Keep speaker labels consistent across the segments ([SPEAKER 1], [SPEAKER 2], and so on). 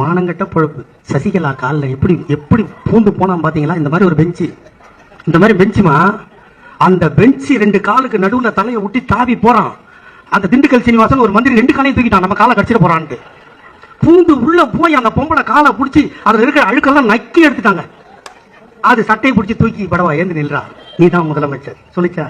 [SPEAKER 1] மானங்கட்ட பொழப்பு. சசிகலா காலில் எப்படி எப்படி பூந்து போனான் பார்த்தீங்களா இந்த மாதிரி ஒரு பெஞ்சு இந்த மாதிரி பெஞ்சுமா அந்த பெஞ்சு ரெண்டு காலுக்கு நடுவில் தலையை விட்டு தாவி போறான். அந்த திண்டுக்கல் சீனிவாசன் ஒரு மந்திரி ரெண்டு காலையும் தூக்கிட்டான். நம்ம காலை கடிச்சிட போறான்ட்டு. பூந்து உள்ளே போய் அந்த பொம்பளை காலை பிடிச்சி அதில் இருக்கிற அழுக்கெல்லாம் நக்கி எடுத்துட்டாங்க. அது சட்டையை பிடிச்சி தூக்கி படவா ஏந்து நில்றா. நீ தான் முதலமைச்சர். சொல்லிச்சா?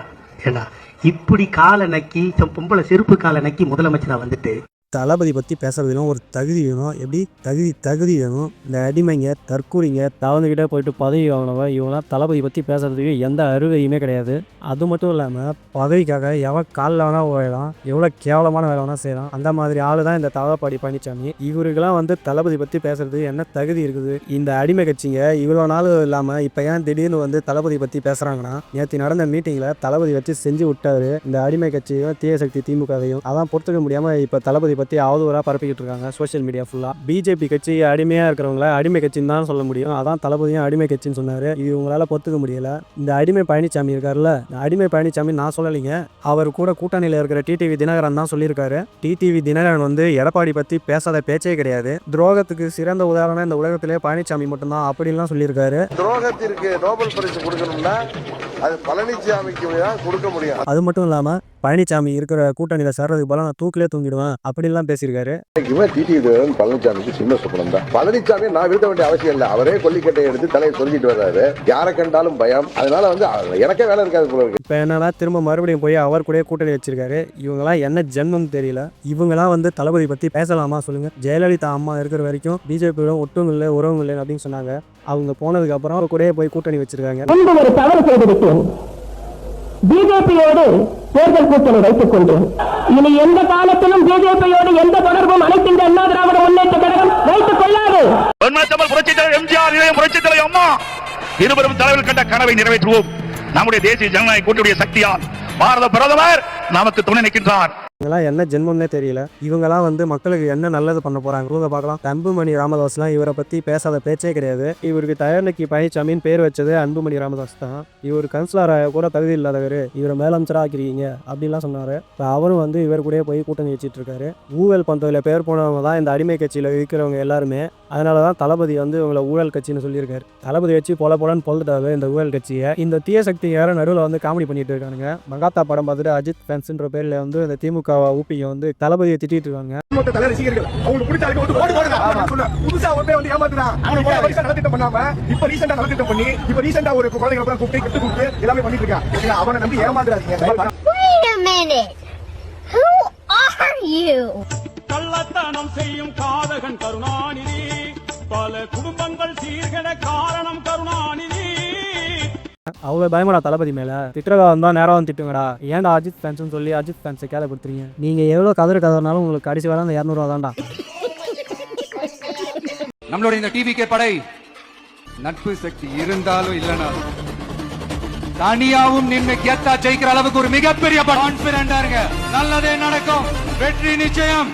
[SPEAKER 1] ஏண்டா? இப்படி காலை நக்கி பொம்பளை செருப்பு காலை நக்கி முதலமைச்சராக வந்துட்டு
[SPEAKER 2] தளபதி பற்றி பேசுறதுலாம் ஒரு தகுதி வேணும். எப்படி? தகுதி தகுதி வேணும். இந்த அடிமைங்க தற்கூரிங்க தவந்துக்கிட்டே போயிட்டு பதவி வாங்கினவ இவங்களாம் தளபதி பற்றி பேசுறதுக்கு எந்த அருகையுமே கிடையாது. அது மட்டும் இல்லாமல் பதவிக்காக எவன் காலில் வேணால் ஓயலாம் எவ்வளோ கேவலமான வேலை வேணால் செய்யலாம். அந்த மாதிரி ஆள் தான் இந்த தளபதி பழனிசாமி இவருக்கெல்லாம் வந்து தளபதி பற்றி பேசுறது என்ன தகுதி இருக்குது? இந்த அடிமை கட்சிங்க இவ்வளோ நாள் இல்லாமல் இப்போ ஏன் திடீர்னு வந்து தளபதி பற்றி பேசுகிறாங்கன்னா நேற்று நடந்த மீட்டிங்கில் தளபதி வச்சு செஞ்சு விட்டாரு. இந்த அடிமை கட்சியும் தீயசக்தி திமுகவையும். அதான் பொறுத்துக்க முடியாமல் இப்போ தளபதி பற்றி பற்றி அவதூறாக பரப்பிக்கிட்டு இருக்காங்க சோஷியல் மீடியா ஃபுல்லாக பிஜேபி கட்சி அடிமையாக இருக்கிறவங்கள அடிமை கட்சின்னு தான் சொல்ல முடியும். அதான் தளபதியும் அடிமை கட்சின்னு சொன்னார். இது உங்களால் பொறுத்துக்க முடியல. இந்த அடிமை பழனிசாமி இருக்கார்ல இந்த அடிமை பழனிசாமி நான் சொல்லலைங்க. அவர் கூட கூட்டணியில் இருக்கிற டிடிவி தினகரன் தான் சொல்லியிருக்காரு. டிடிவி தினகரன் வந்து எடப்பாடி பற்றி பேசாத பேச்சே கிடையாது. துரோகத்துக்கு சிறந்த உதாரணம் இந்த உலகத்திலே பழனிசாமி மட்டும்தான் அப்படின்லாம் சொல்லியிருக்காரு.
[SPEAKER 3] துரோகத்திற்கு நோபல் பரிசு கொடுக்கணும்னா அது பழனிசாமிக்கு தான் கொடுக்க முடியும்
[SPEAKER 2] அது மட்டும் இல்லாமல் பழனிசாமி இருக்கிற கூட்டணியில் சேர்றதுக்கு பதிலா நான் தூக்கிலே தூங்கிடுவேன் அப்படின்லாம் பேசியிருக்காரு.
[SPEAKER 3] இவன் டிடி பழனிசாமிக்கு சின்ன சுப்பனம் தான். பழனிசாமி நான் வீழ்த்த வேண்டிய அவசியம் இல்லை. அவரே கொல்லிக்கட்டையை எடுத்து தலையை சொல்லிட்டு வர்றாரு. யாரை கண்டாலும் பயம். அதனால வந்து எனக்கே வேலை இருக்காது போல இருக்கு.
[SPEAKER 2] இப்போ என்னன்னா திரும்ப மறுபடியும் போய் அவர் கூட கூட்டணி வச்சிருக்காரு. இவங்கெல்லாம் என்ன ஜென்மம் தெரியல. இவங்கெல்லாம் வந்து தளபதி பற்றி பேசலாமா சொல்லுங்க. ஜெயலலிதா அம்மா இருக்கிற வரைக்கும் பிஜேபியோட ஒட்டும் இல்லை உறவும் இல்லை அப்படின்னு சொன்னாங்க. அவங்க போனதுக்கு அப்புறம் கூடயே போய் கூட்டணி வச்சிருக்காங்க.
[SPEAKER 4] ஒரு தவறு செய்திருக்கேன் பிஜேபியோடு தேர்தல் கூட்டணி வைத்துக் கொண்டேன். இனி எந்த காலத்திலும் பிஜேபியோடு எந்த தொடர்பும் அனைத்து இந்த அண்ணா திராவிட முன்னேற்ற கழகம் வைத்துக் கொள்ளாது.
[SPEAKER 5] புரட்சித் தலைவர் எம்ஜிஆர் இளைய புரட்சித் தலைவர் அம்மா இருவரும் தலைவர் கண்ட கனவை நிறைவேற்றுவோம். நம்முடைய தேசிய ஜனநாயக கூட்டுடைய சக்தியால் பாரத பிரதமர் நமக்கு துணை நிற்கின்றார்.
[SPEAKER 2] இவங்கெல்லாம் என்ன ஜென்மம்னே தெரியல. இவங்கெல்லாம் வந்து மக்களுக்கு என்ன நல்லது பண்ண போறாங்க? இவங்க பார்க்கலாம். அன்புமணி ராமதாஸ்லாம் இவரை பத்தி பேசாத பேச்சே கிடையாது. இவருக்கு தயாரிக்கு பழனிசாமின்னு பேர் வச்சது அன்புமணி ராமதாஸ் தான். இவர் கன்சிலர் கூட தகுதி இல்லாதவர். இவரை மேலமைச்சராக ஆக்கிருக்கீங்க அப்படின்லாம் சொன்னாரு. இப்போ அவரும் வந்து இவர் கூடயே போய் கூட்டணி வச்சிட்டு இருக்காரு. ஊழல் பந்தத்தில் பேர் போனவங்க தான் இந்த அடிமை கட்சியில் இருக்கிறவங்க எல்லாருமே. அதனால தான் தளபதி வந்து இவங்களை ஊழல் கட்சின்னு சொல்லியிருக்காரு. தளபதி வச்சு பொல பொலன்னு பொழுதுட்டாரு இந்த ஊழல் கட்சியை. இந்த தீய சக்தி யார நடுவில் வந்து காமெடி பண்ணிட்டு இருக்கானுங்க. மகாத்தா படம் பார்த்துட்டு அஜித் ஃபேன்ஸ்ன்ற பேர்ல வந்து இந்த திமுக ஊப்பிங்க வந்து தளபதியை திட்டிட்டு இருக்காங்க.
[SPEAKER 6] Wait a minute. Who are you?
[SPEAKER 7] கள்ளத்தனம் செய்யும் காதகன் கருணாநிதி. பல குடும்பங்கள் சீர்கெட காரணம் கருணாநிதி.
[SPEAKER 2] அவ்வளோ பயமாடா தளபதி மேலே. திட்டுறதா இருந்தால் நேரம் வந்து திட்டுங்கடா. ஏன்டா அஜித் ஃபேன்ஸ்னு சொல்லி அஜித் ஃபேன்ஸை கேள்விப்படுத்துறீங்க நீங்கள் எவ்வளோ கதறு கதறினாலும் உங்களுக்கு கடைசி வர அந்த இரநூறுவா தான்டா.
[SPEAKER 8] நம்மளுடைய இந்த டிவிகே படை. நட்பு சக்தி இருந்தாலும் இல்லைனாலும் தனியாவும் நின்று கெத்தா ஜெயிக்கிற அளவுக்கு ஒரு மிகப்பெரிய கான்பிடண்டா இருங்க. நல்லதே நடக்கும். வெற்றி நிச்சயம்.